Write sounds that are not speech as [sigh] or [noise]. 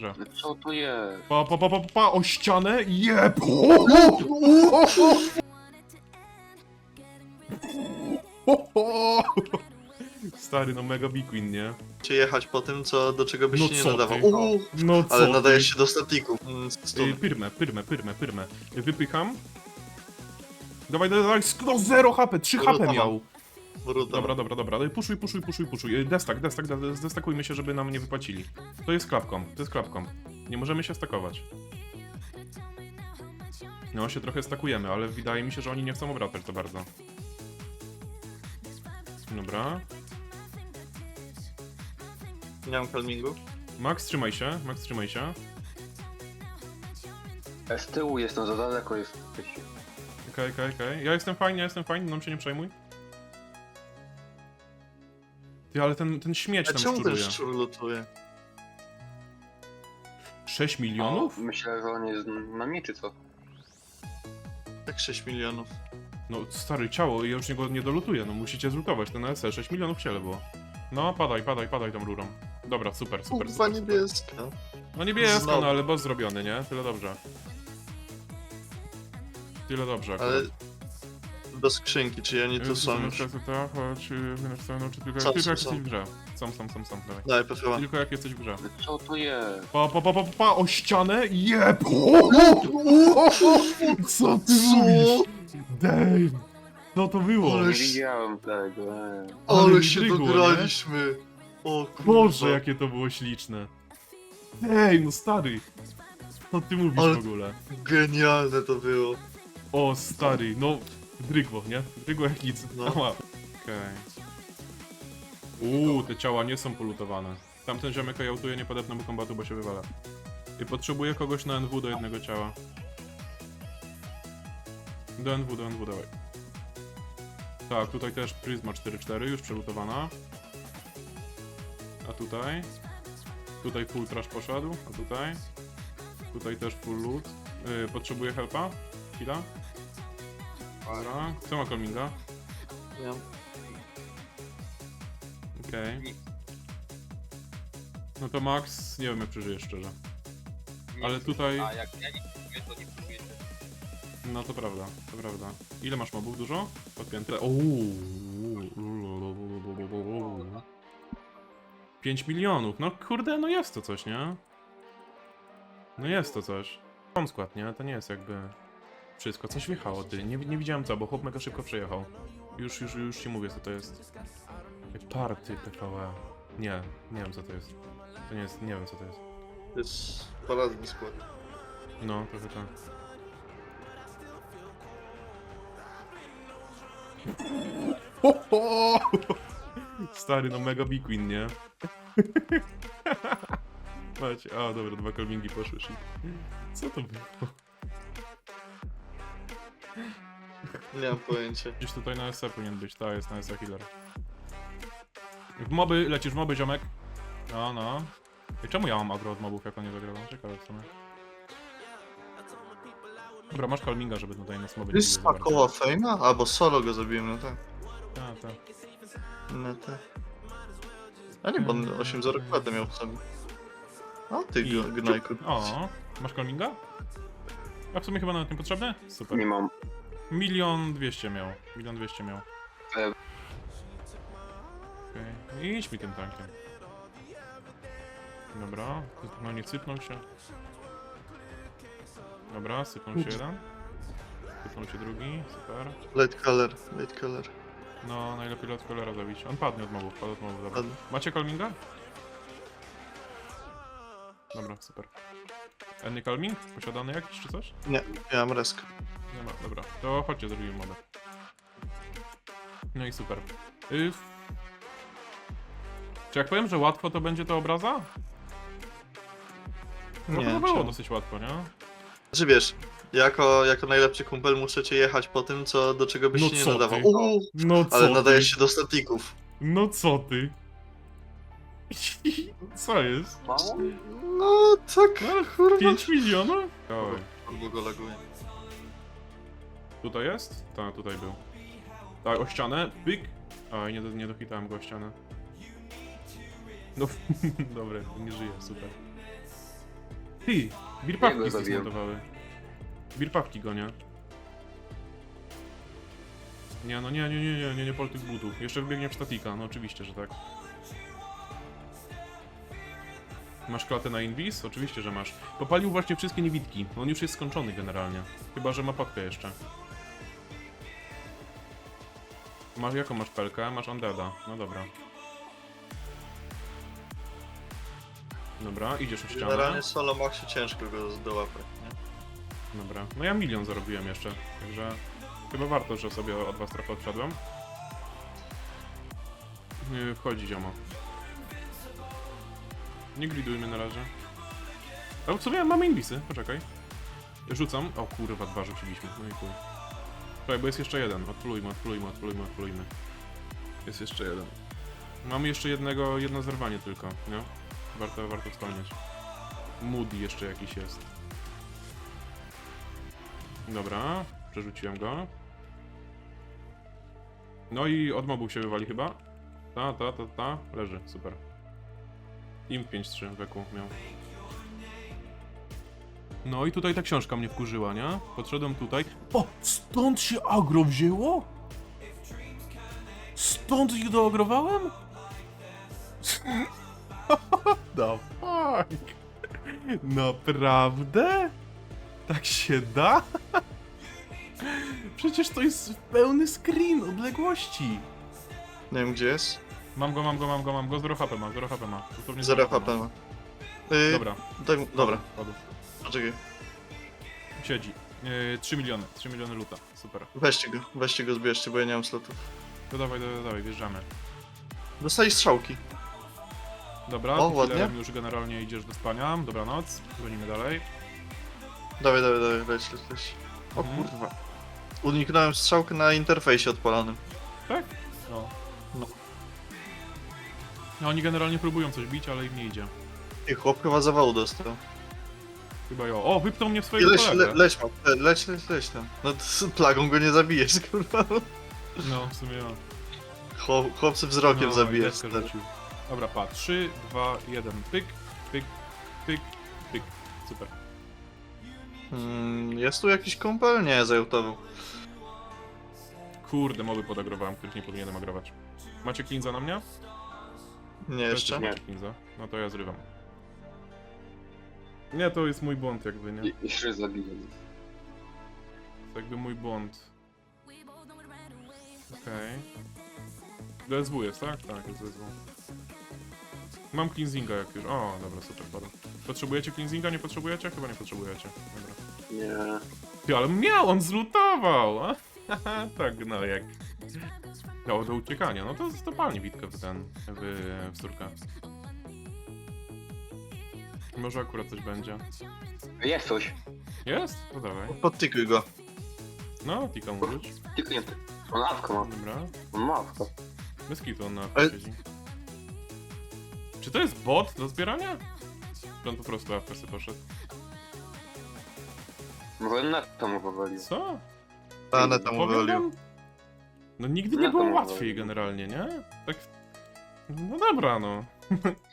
grze. Co to jest? Pa, pa, pa, pa, pa, o ścianę, jeb! Stary, no mega big win, nie? Czy jechać po tym, co, do czego byś No się nie co nadawał. ty? Uuu, No co ale ty? nadajesz się do statików. Mm, Y, stun. Pyrmę, pyrmę, pyrmę, pyrmę. Wypycham. Dawaj, dawaj, dawaj, no 0 HP, 3 Dobra, HP miał. Brutal. Dobra, dobra, dobra, Daj, puszuj, puszuj, puszuj, puszuj. Y, Destak, destak, de- zdestakujmy się, żeby nam nie wypłacili. To jest klapką, to jest klapką. Nie możemy się stakować. No, się trochę stakujemy, ale wydaje mi się, że oni nie chcą obracać za bardzo. Dobra. Nie mam calmingu. Max, trzymaj się, Max, trzymaj się. Z tyłu jestem, za daleko jest. Okej, okej, okej. Ja jestem fajny, ja jestem fajny, nam się nie przejmuj. Ty, ale ten, ten śmieć A tam czemu ten szczuruje. szczur lutuje? 6 milionów? O, myślę, że on jest na mnie, czy co? Tak 6 milionów. No stary, ciało, ja już nie go nie dolutuję, no musicie zlutować ten SE, 6 milionów w ciele było. No, padaj, padaj, padaj tą rurą. Dobra, super, super, Kurwa super, super. niebieska. No niebiesko, Znowu. no ale boss zrobiony, nie? Tyle dobrze. Tyle dobrze akurat. Do skrzynki, czy oni tu są już? Chodź, napisano, czy tylko, jak jesteś w grze. Są, są, są, są, dawaj. Daj, PFA. Tylko jak jesteś w grze. Co to jest? Pa, pa, pa, pa, pa, o ścianę, jeb! Co ty Co? mówisz? Dave! Co to było? Nie widziałem tego. e. Ale się dograliśmy. O. Boże, jakie to było śliczne. Ej, no stary. Co ty mówisz Ale- w ogóle? Genialne to było. O, stary, no... Drygło, nie? Drygło jak nic. No. Okej. Uuu, te ciała nie są polutowane. Tamten ziomek jautuje nie podepnę mu kombatu, bo się wywala. I potrzebuję kogoś na NW do jednego ciała. Do NW, do NW, dawaj. Tak, tutaj też Prisma 4-4, już przelutowana. A tutaj? Tutaj full trash poszedł, a tutaj? Tutaj też full loot. Yy, potrzebuję helpa? Chwila. Dobra. Kto ma calminga? Ja. Okej. No to Max, nie wiem jak przeżyjesz szczerze. Ale tutaj... A jak ja nie próbuję, to nie próbujecie. No to prawda, to prawda. Ile masz mobów? Dużo? Podpięte? Uuu. 5 milionów, no kurde, no jest to coś, nie? No jest to coś. Mam skład, nie? To nie jest jakby wszystko. Coś wjechało, ty. Nie, nie widziałem co, bo chłop mega szybko przejechał. Już, już, już ci mówię co to jest. Party PVE. Nie, nie wiem co to jest. To nie jest, nie wiem co to jest. To jest paradny skład. No, trochę tak. Ho, [laughs] ho! Stary, no mega big win, nie? [laughs] Macie, a dobra, dwa kolmingi poszły shit. Co to było? Nie mam pojęcia. Gdzieś tutaj na SE powinien być, ta jest na SE healer. W moby, lecisz w moby, ziomek. No, no. I czemu ja mam agro od mobów, jak on nie zagrał? Ciekawe w sumie. Dobra, masz kalminga, żeby tutaj nas moby To jest biły za bardzo. spakowa fejma? Albo solo go zabiłem, no tak. Tak, tak. No tak. A nie, bo on 8-0 kładę miał w sobie. O ty I- gnajku. O, masz kalminga? A w sumie chyba nawet nie potrzebne? Super. Nie mam. Milion dwieście miał. Milion dwieście miał. E. Okej, idź mi tym tankiem. Dobra, no nie sypnął się. Dobra, sypnął się jeden. Sypnął się drugi, super. Light color, light color. No, najlepiej lot kolera zabić. On padnie od mobów, padł od mobów, dobra. Padł. Macie calminga? Dobra, super. Any calming? Posiadany jakiś czy coś? Nie, ja mam resk. Nie ma, dobra. To chodźcie, zrobimy modę. No i super. Y... Czy jak powiem, że łatwo, to będzie to obraza? No to Nie, było czemu? dosyć łatwo, nie? Znaczy wiesz, jako, jako najlepszy kumpel muszę cię jechać po tym, co, do czego byś No się nie co nadawał. ty? Uuu, No co ale ty? nadajesz się do statików. No co ty? [laughs] co jest? Mało? No tak, No, kurwa. 5 milionów? Oj. Albo go laguje. Tutaj jest? Tak, tutaj był. Tak, o ścianę, pyk. Oj, nie, do, nie dochitałem go o ścianę. No, [laughs] dobra, nie żyje, super. Ty, birpawki Jego zabiłem. zdemontowały. Birpawki go, nie? Nie, no nie, nie, nie, nie, nie, nie pol tych butów. Jeszcze wbiegnie w statika, no oczywiście, że tak. Masz klatę na invis? Oczywiście, że masz. Popalił właśnie wszystkie niewidki. On już jest skończony generalnie. Chyba, że ma potkę jeszcze. Masz, jaką masz pelkę? Masz Undeada. No dobra. Dobra, idziesz w ścianę. Generalnie solo maxie ciężko go dołapać, nie? Dobra. No ja milion zarobiłem jeszcze, także chyba warto, że sobie od was trochę odszedłem. Yy, Wchodzi ziomo. Nie gridujmy na razie. A w sumie mamy inwisy, poczekaj. Rzucam. O kurwa, dwa rzuciliśmy. No i chuj. Czekaj, bo jest jeszcze jeden. Odplujmy, odplujmy, odplujmy, odplujmy. Jest jeszcze jeden. Mamy jeszcze jednego, jedno zerwanie tylko, nie? Warto, warto wspomnieć. Moody jeszcze jakiś jest. Dobra, przerzuciłem go. No i od się wywali chyba. Ta, ta, ta, ta. Leży, super. Imp 5-3 weku miał. No i tutaj ta książka mnie wkurzyła, nie? Podszedłem tutaj. O, stąd się agro wzięło? Stąd ich doogrowałem? [laughs] The fuck? Naprawdę? Tak się da? [laughs] Przecież to jest pełny screen odległości. Nie wiem gdzie jest. Mam go, mam go, mam go, mam go. 0 HP ma, 0 HP ma. Dosłownie 0 HP ma. Yy, Dobra, Daj mu, dobra, padł. poczekaj. Siedzi. Yy, 3 miliony, 3 miliony luta. Super. Weźcie go, weźcie go, zbierzcie, bo ja nie mam slotów. To dawaj, dawaj, dawaj, wjeżdżamy. Dostali strzałki. Dobra, O, ładnie. już generalnie idziesz do spania. Dobranoc, gonimy dalej. Dawaj, dawaj, dawaj, leć, leć, leć. O Mhm. kurwa. Uniknąłem strzałkę na interfejsie odpalanym. Tak? No. No. No oni generalnie próbują coś bić, ale im nie idzie. I chłop chyba zawału dostał. Chyba jo. O, wypnął mnie w I swojego kolegę. le, leć, mam, le, leć, leć, leć tam. No z plagą go nie zabijesz, [laughs] kurwa. No, w sumie ja. Chłop, chłopcy wzrokiem No, zabijesz. deskę stary. rzucił. Dobra, pa. 3, 2, 1. Pyk, pyk, pyk, pyk. Super. Mm, jest tu jakiś kąpel? Nie, zajutawał. Kurde, moby podagrowałem, których nie powinienem agrować. Macie klinza na mnie? Nie jeszcze. Klinza? No to ja zrywam. Nie, to jest mój błąd jakby, nie? I- Jeszcze zabiję. To jakby mój błąd. Okej. DSW jest, tak? Tak, jest DSW. Mam cleansinga jak już. O, dobra, super, padł. Potrzebujecie cleansinga? Nie potrzebujecie? Chyba nie potrzebujecie. Dobra. Nie. Ty, ale miał, on zlutował! a? [laughs] tak, no jak... Miało do uciekania, no to stopalnie bitkę w ten, w, w sturka. Może akurat coś będzie. Jest coś. Jest? No dawaj. Podtikuj go. No, tika mu rzuć. Kliknięty. On awkę ma. Dobra. On ma awkę. Bez kitu on na Ale- siedzi. Czy to jest bot do zbierania? Czy on po prostu AFS poszedł? Może na to mu powalił. Co? A, neta mu Powiem wam, No nigdy nie było łatwiej generalnie, nie? Tak... No dobra, no. [laughs]